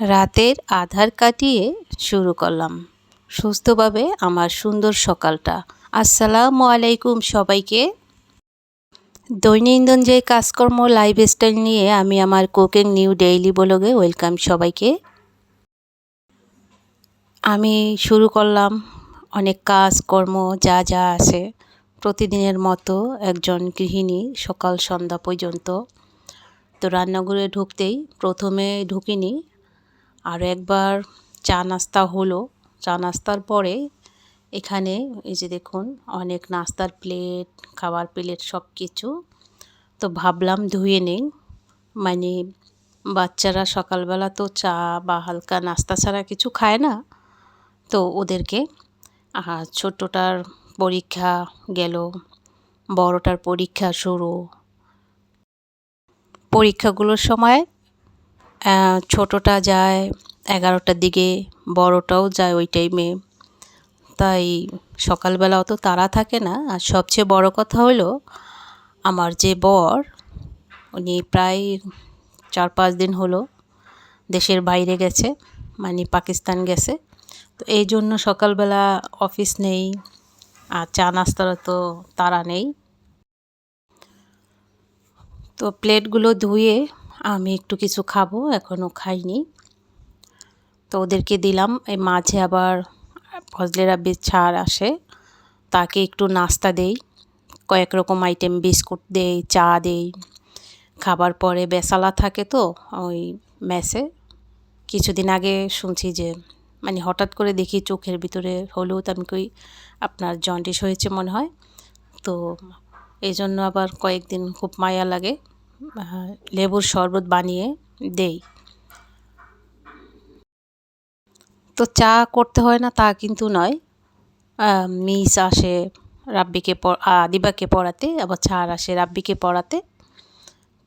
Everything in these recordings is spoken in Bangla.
রাতের আধার কাটিয়ে শুরু করলাম। সুস্থভাবে আমার সুন্দর সকালটা। আসসালামু আলাইকুম সবাইকে। দৈনন্দিন যে কাজকর্ম লাইফস্টাইল নিয়ে আমি আমার কুকিং নিউ ডেইলি ব্লগে ওয়েলকাম সবাইকে। আমি শুরু করলাম অনেক কাজকর্ম, যা যা আছে। প্রতিদিনের মতো একজন গৃহিণী সকাল সন্ধ্যা পর্যন্ত। তো রান্নাঘরে ঢুকতেই প্রথমে ঢুকিনি আর একবার চা নাস্তা হলো। চা নাস্তার পরে এখানে এই যে দেখুন, অনেক নাস্তার প্লেট, খাবার প্লেট সব কিছু তো ভাবলাম ধুয়ে নেই। মানে বাচ্চারা সকালবেলা তো চা বা হালকা নাস্তা ছাড়া কিছু খায় না। তো ওদেরকে আর ছোট্টটার পরীক্ষা গেল, বড়টার পরীক্ষা শুরু। পরীক্ষাগুলোর সময় ছোটটা যায়, এগারোটার দিকে, বড়টাও যায় ওই টাইমে তাই সকালবেলা অত তাড়া থাকে না। আর সবচেয়ে বড় কথা হলো, আমার যে বর, উনি প্রায় চার পাঁচ দিন হলো দেশের বাইরে গেছে মানে পাকিস্তান গেছে। তো এই জন্য সকালবেলা অফিস নেই, আর চা নাস্তার তো তারা নেই। তো প্লেটগুলো ধুয়ে আমি একটু কিছু খাব এখনও খাইনি। তো ওদেরকে দিলাম এই মাঝে আবার ফজলের আব্বির ছাড় আসে। তাকে একটু নাস্তা দেই, কয়েক রকম আইটেম বিস্কুট দেই, চা দেই। খাবার পরে বেসালা থাকে তো, ওই মেসে। কিছুদিন আগে শুনছি যে মানে হঠাৎ করে দেখি চোখের ভিতরে হলুদ, আমি কই, আপনার জন্ডিস হয়েছে মনে হয়? তো এই জন্য আবার কয়েকদিন খুব মায়া লাগে। লেবুর শরবত বানিয়ে দেই। তো চা করতে হয় না, তা কিন্তু নয়। মিস আসে রাব্বিকে দিবাকে পড়াতে, আবার ছাড় আসে রাব্বিকে পড়াতে।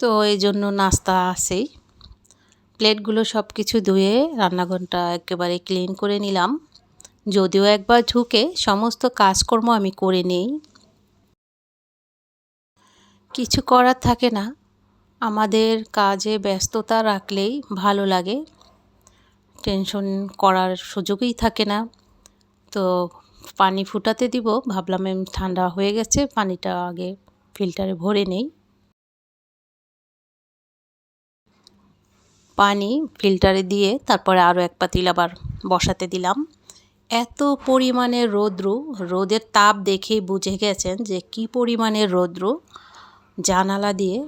তো এই জন্য নাস্তা আসেই প্লেটগুলো সব কিছু ধুয়ে রান্নাঘরটা একেবারে ক্লিন করে নিলাম। যদিও একবার ঢুকে সমস্ত কাজকর্ম আমি করে নেই। কিছু করার থাকে না। আমাদের কাজে ব্যস্ততা রাখলেই ভালো লাগে। টেনশন করার সুযোগই থাকে না। তো পানি ফুটাতে দিব, ভাবলাম এম ঠান্ডা হয়ে গেছে, পানিটা আগে ফিল্টারে ভরে নেই। পানি ফিল্টারে দিয়ে তারপরে আরও এক পাতিল আবার বসাতে দিলাম। এত পরিমাণে রৌদ্র, রোদের তাপ দেখেই বুঝে গেছেন যে কি পরিমাণে রৌদ্র। জানালা দিয়ে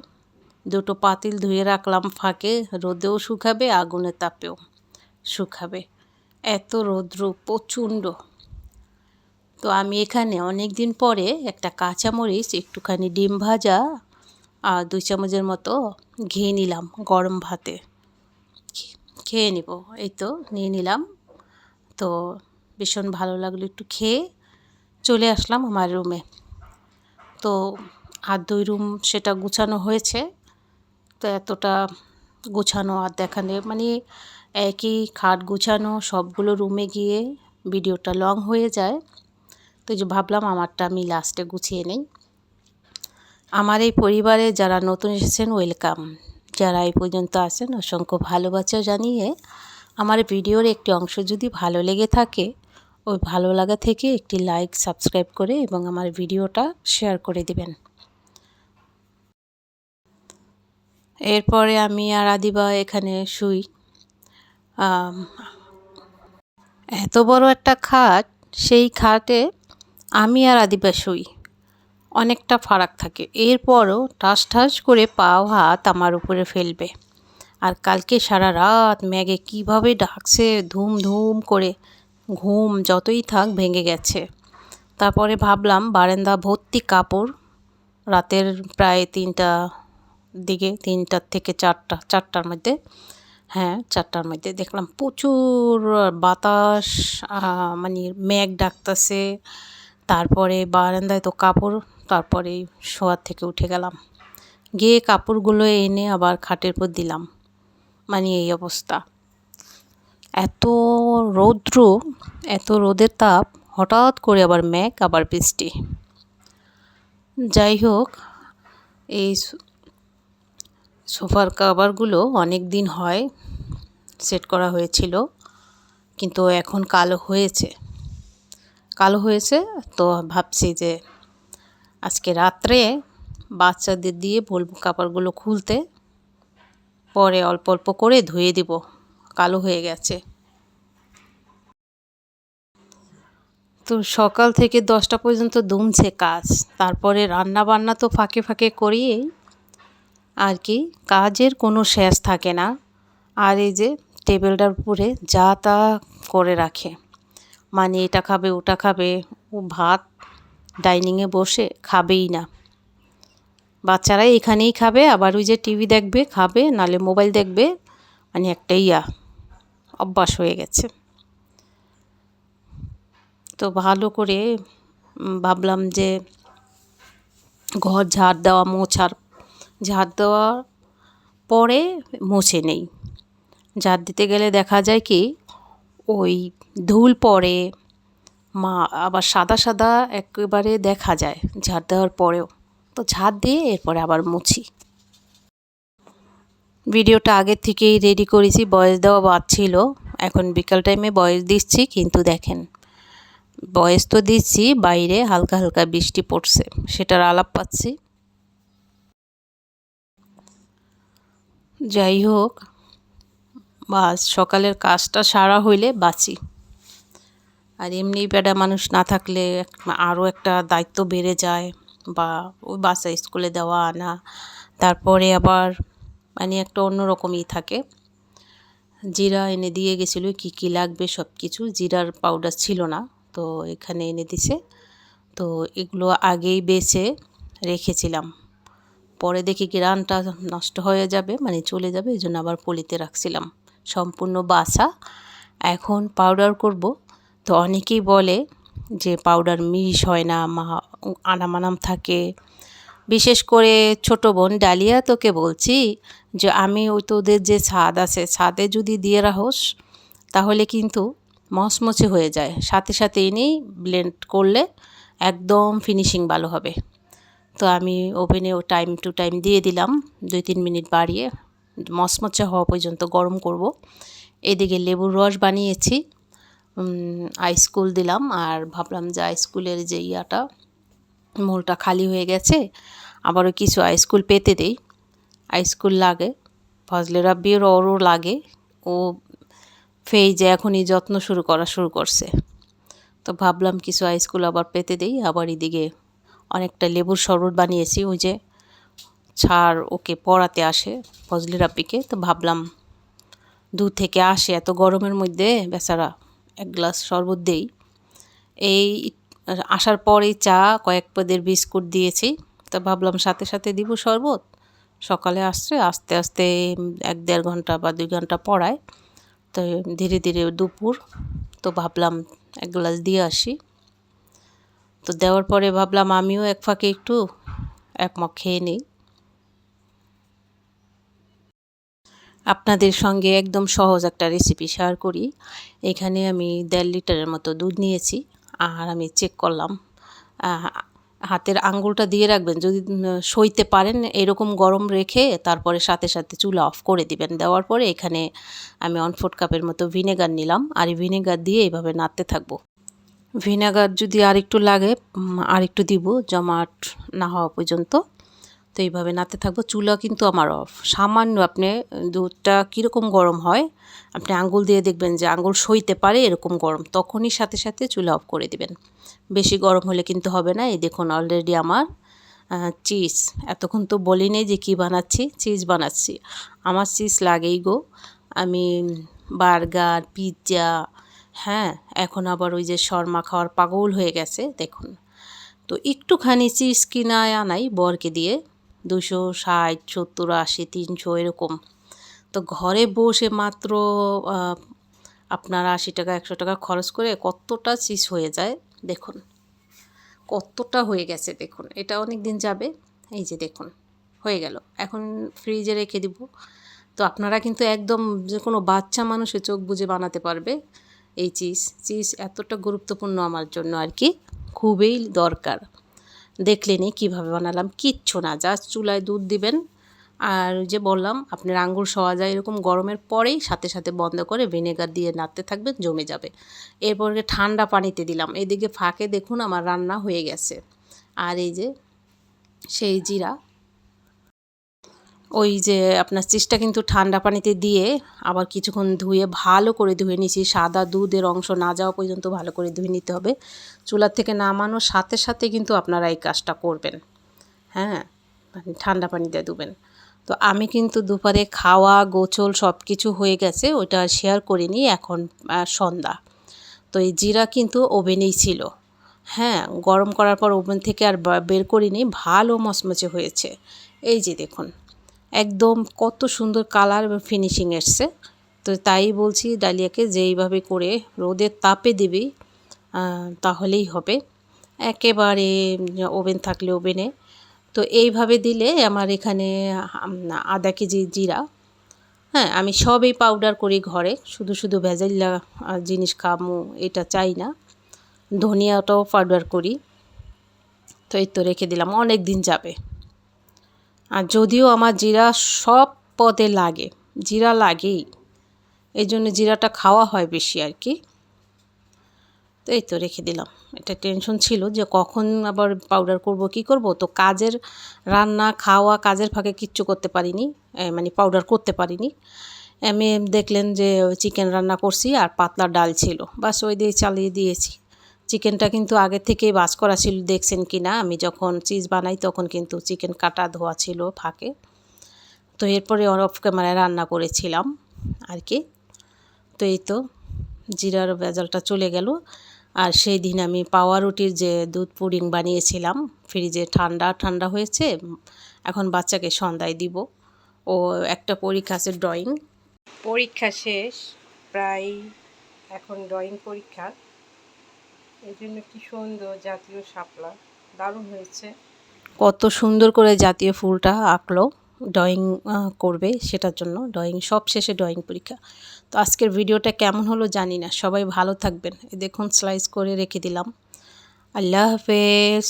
দুটো পাতিল ধুয়ে রাখলাম ফাঁকে, রোদেও শুকাবে আগুনের তাপেও শুকাবে। এত রৌদ্র, প্রচণ্ড। তো আমি এখানে অনেক দিন পরে একটা কাঁচামরিচ, একটুখানি ডিম ভাজা আর দুই চামচের মতো ঘিয়ে নিলাম গরম ভাতে। খেয়ে নিব, এই তো নিয়ে নিলাম। তো ভীষণ ভালো লাগল একটু খেয়ে চলে আসলাম আমার রুমে। তো আর দুই রুম সেটা গুছানো হয়েছে। এতটা গোছানো আর দেখানে মানে একই খাট গুছানো, সবগুলো রুমে গিয়ে ভিডিওটা লং হয়ে যায়। তো যে ভাবলাম আমারটা আমি লাস্টে গুছিয়ে নেই। আমার এই পরিবারে যারা নতুন এসেছেন ওয়েলকাম যারা এই পর্যন্ত আসেন, অসংখ্য ভালোবাসা জানিয়ে আমার ভিডিওর একটি অংশ যদি ভালো লেগে থাকে, ওই ভালো লাগা থেকে একটি লাইক সাবস্ক্রাইব করে এবং আমার ভিডিওটা শেয়ার করে দেবেন। এরপরে আমি আর আদিবা এখানে শুই। এত বড় একটা খাট, সেই খাটে আমি আর আদিবা শুই। অনেকটা ফারাক থাকে। এরপরও ঠাস ঠাস করে পাও হাত আমার উপরে ফেলবে। আর কালকে সারা রাত ম্যাগে কীভাবে ডাকছে, ধুম ধুম করে ঘুম যতই থাক ভেঙে গেছে। তারপরে ভাবলাম বারান্দা ভর্তি কাপড়, রাতের প্রায় তিনটা দিকে, তিনটার থেকে চারটা, চারটার মধ্যে। হ্যাঁ চারটার মধ্যে দেখলাম প্রচুর বাতাস মানে মেঘ ডাকতেছে। তারপরে বারান্দায় তো কাপড়, তারপরে শোয়ার থেকে উঠে গেলাম। গিয়ে কাপড়গুলো এনে আবার খাটের উপর দিলাম। মানে এই অবস্থা। এত রৌদ্র, এত রোদের তাপ, হঠাৎ করে আবার মেঘ, আবার বৃষ্টি। যাই হোক, এই সোফার কাভারগুলো অনেক দিন হয় সেট করা হয়েছিল, কিন্তু এখন কালো হয়েছে। কালো হয়েছে, তো ভাবছি যে আজকে রাত্রে বাচ্চাদের দিয়ে বলব কাপড়গুলো খুলতে, পরে অল্প অল্প করে ধুয়ে দিব, কালো হয়ে গেছে। তো সকাল থেকে দশটা পর্যন্ত দুমছে কাজ, তারপরে রান্না বান্না তো ফাঁকে ফাঁকে করিয়েই আর কি, কাজের কোনো শেষ থাকে না। আর এই যে টেবিলটার উপরে যা তা করে রাখে। মানে এটা খাবে, ওটা খাবে, ও ভাত ডাইনিংয়ে বসে খাবেই না। বাচ্চারা এখানেই খাবে, আবার ওই যে টিভি দেখবে, খাবে, নালে মোবাইল দেখবে মানে একটা ইয়া, অভ্যাস হয়ে গেছে। তো ভালো করে ভাবলাম যে ঘর ঝাড় দেওয়া, মোছার ঝাড় দেওয়া পরে মুছে নেই। ঝাড় দিতে গেলে দেখা যায় কি, ওই ধুল পড়ে মা আবার সাদা সাদা একেবারে দেখা যায় ঝাড় দেওয়ার পরেও। তো ঝাড় দিয়ে এরপরে আবার মুছি। ভিডিওটা আগের থেকেই রেডি করেছি, বয়স দেওয়া বাদ ছিল। এখন বিকাল টাইমে বয়স দিচ্ছি, কিন্তু দেখেন, বয়স তো দিচ্ছি, বাইরে হালকা হালকা বৃষ্টি পড়ছে, সেটার আলাপ পাচ্ছি। যাই হোক, বাস, সকালের কাজটা সারা হইলে বাঁচি। আর এমনি বেড়া মানুষ না থাকলে আরও একটা দায়িত্ব বেড়ে যায়, বা ওই বাচ্চা স্কুলে দেওয়া, আনা। তারপরে আবার মানে একটা অন্যরকমই থাকে। জিরা এনে দিয়ে গেছিল, কি কি লাগবে সব কিছু জিরার পাউডার ছিল না, তো এখানে এনে দিছে। তো এগুলো আগেই বেছে রেখেছিলাম। পরে দেখি গ্রানটা নষ্ট হয়ে যাবে মানে চলে যাবে, এই জন্য আবার পলিতে রাখছিলাম। সম্পূর্ণ বাসা এখন পাউডার করব। তো অনেকেই বলে যে পাউডার মিশ হয় না, মা, আনামানাম থাকে। বিশেষ করে ছোট বোন ডালিয়া, তোকে বলছি যে আমি ওই তোদের যে ছাদ আছে ছাদে যদি দিয়ে রাখোস, তাহলে কিন্তু মচমচে হয়ে যায়। সাথে সাথে এনেই ব্লেন্ড করলে একদম ফিনিশিং ভালো হবে। তো আমি ওভেনে ও টাইম টু টাইম দিয়ে দিলাম, দুই তিন মিনিট বাড়িয়ে। মচমচে হওয়া পর্যন্ত গরম করব। এদিকে লেবুর রস বানিয়েছি আইসকুল দিলাম আর ভাবলাম যে আইসকুলের যে ইয়াটা, মোলটা খালি হয়ে গেছে, আবারও কিছু আইসকুল পেতে দেই। আইসকুল লাগে, ফজলে রাব্বির ওরও লাগে, ও ফেইজে এখনই যত্ন শুরু করা শুরু করছে। তো ভাবলাম কিছু আইসকুল আবার পেতে দেই, আবার এদিকে অনেকটা লেবুর শরবত বানিয়েছি, ওই যে ছাড় ওকে পড়াতে আসে ফজলি রাব্বিকে। তো ভাবলাম দূর থেকে আসে, এত গরমের মধ্যে বেচারা এক গ্লাস শরবত দেই। এই আসার পরেই চা, কয়েক পদের বিস্কুট দিয়েছি। তো ভাবলাম সাথে সাথে দিব শরবত। সকালে আসছে, আস্তে আস্তে এক দেড় ঘণ্টা বা দুই ঘণ্টা পড়ায়। তো ধীরে ধীরে দুপুর, তো ভাবলাম এক গ্লাস দিয়ে আসি। তো দেওয়ার পরে ভাবলাম আমিও এক ফাঁকে একটু এক মগ খেয়ে নিই। আপনাদের সঙ্গে একদম সহজ একটা রেসিপি শেয়ার করি। এখানে আমি দেড় লিটারের মতো দুধ নিয়েছি। আর আমি চেক করলাম। হাতের আঙ্গুলটা দিয়ে রাখবেন। যদি সইতে পারেন এরকম গরম রেখে তারপরে সাথে সাথে চুলা অফ করে দিবেন। দেওয়ার পরে এখানে আমি অনফোট কাপের মতো ভিনেগার নিলাম। আর ভিনেগার দিয়ে এইভাবে নাড়তে থাকব। ভিনেগার যদি আরেকটু লাগে আর একটু দিব, জমাট না হওয়া পর্যন্ত। তো এইভাবে নাতে থাকব। চুলা কিন্তু আমার অফ সামান্য আপনি দুধটা কীরকম গরম হয়, আপনি আঙ্গুল দিয়ে দেখবেন যে আঙ্গুল সইতে পারে এরকম গরম, তখনই সাথে সাথে চুলা অফ করে দিবেন। বেশি গরম হলে কিন্তু হবে না। এই দেখুন অলরেডি আমার চিজ এতক্ষণ তো বলি নেই যে কী বানাচ্ছি চিজ বানাচ্ছি। আমার চিজ লাগেই গো। আমি বার্গার পিৎজা হ্যাঁ এখন আবার ওই যে শর্মা খাওয়ার পাগল হয়ে গেছে, দেখুন। তো একটুখানি চিজ কিনায় আনাই বরকে দিয়ে, দুশো ষাট, সত্তর, আশি, তিনশো, এরকম। তো ঘরে বসে মাত্র আপনার আশি টাকা, একশো টাকা খরচ করে কতটা চিজ হয়ে যায়, দেখুন। কতটা হয়ে গেছে, দেখুন। এটা অনেক দিন যাবে, এই যে দেখুন, হয়ে গেল। এখন ফ্রিজে রেখে দিব। তো আপনারা কিন্তু একদম যে কোনো বাচ্চা মানুষের চোখ বুঝে বানাতে পারবে। এই চিজ চিজ এতটা গুরুত্বপূর্ণ আমার জন্য আর কি, খুবই দরকার। দেখলেনি কীভাবে বানালাম, কিচ্ছু না, জাস্ট চুলায় দুধ দিবেন। আর যে বললাম, আপনার আঙ্গুর সওয়া যায় এরকম গরমের পরেই সাথে সাথে বন্ধ করে ভিনেগার দিয়ে নাড়তে থাকবেন, জমে যাবে। এরপরে ঠান্ডা পানিতে দিলাম। এদিকে ফাঁকে দেখুন আমার রান্না হয়ে গেছে। আর এই যে সেই জিরা ওই যে আপনার চিজটা কিন্তু ঠান্ডা পানিতে দিয়ে আবার কিছুক্ষণ ধুয়ে ভালো করে ধুয়ে নিয়েছি। সাদা দুধের অংশ না যাওয়া পর্যন্ত ভালো করে ধুয়ে নিতে হবে। চুলার থেকে নামানোর সাথে সাথে কিন্তু আপনারা এই কাজটা করবেন। হ্যাঁ মানে ঠান্ডা পানিতে ধুবেন। তো আমি কিন্তু দুপুরে খাওয়া, গোছল সব কিছু হয়ে গেছে ওটা শেয়ার করিনি, এখন সন্ধ্যা। তো এই জিরা কিন্তু ওভেনেই ছিল। হ্যাঁ গরম করার পর ওভেন থেকে আর বের করিনি, ভালো মচমচে হয়েছে। এই যে দেখুন। একদম কত সুন্দর কালার এবং ফিনিশিং এসছে। তো তাই বলছি ডালিয়াকে যে এইভাবে করে রোদের তাপে দিবি তাহলেই হবে। একেবারে ওভেন থাকলে ওভেনে। তো এইভাবে দিলে আমার এখানে আধা কেজি জিরা। হ্যাঁ আমি সবই পাউডার করি ঘরে। শুধু শুধু ভেজাল্লা জিনিস খামু, এটা চাই না। ধনিয়াটাও পাউডার করি। তো এই তো রেখে দিলাম অনেক দিন যাবে। আর যদিও আমার জিরা সব পদে লাগে, জিরা লাগেই। এই জন্য জিরাটা খাওয়া হয় বেশি আর কি। তো এই তো রেখে দিলাম। এটা টেনশন ছিল যে কখন আবার পাউডার করব, কি করব? তো কাজের রান্না, খাওয়া, কাজের ফাঁকে কিচ্ছু করতে পারিনি মানে পাউডার করতে পারিনি। আমি দেখলেন যে চিকেন রান্না করছি আর পাতলা ডাল ছিল। বাস ওই দিয়ে চালিয়ে দিয়েছি। চিকেনটা কিন্তু আগে থেকেই বাস করা ছিল, দেখছেন কি না আমি যখন চিজ বানাই তখন কিন্তু চিকেন কাটা ধোয়া ছিল ফাঁকে। তো এরপরে অফ ক্যামেরায় রান্না করেছিলাম আর কি। তো এই তো জিরার ভেজালটা চলে গেল। আর সেই দিন আমি পাওয়া রুটির যে দুধ পুডিং বানিয়েছিলাম, ফ্রিজে ঠান্ডা ঠান্ডা হয়েছে, এখন বাচ্চাকে সন্ধ্যায় দিব। ও একটা পরীক্ষা আছে ড্রয়িং পরীক্ষা শেষ, প্রায় এখন ড্রয়িং পরীক্ষা। এই জন্য কি সুন্দর জাতীয় শাপলা। দারুণ হয়েছে। কত সুন্দর করে জাতীয় ফুলটা আঁকলো, ড্রয়িং করবে সেটার জন্য, ড্রয়িং সব শেষে ড্রয়িং পরীক্ষা। তো আজকের ভিডিওটা কেমন হলো জানি না, সবাই ভালো থাকবেন। দেখুন স্লাইস করে রেখে দিলাম। আল্লাহ হাফেজ।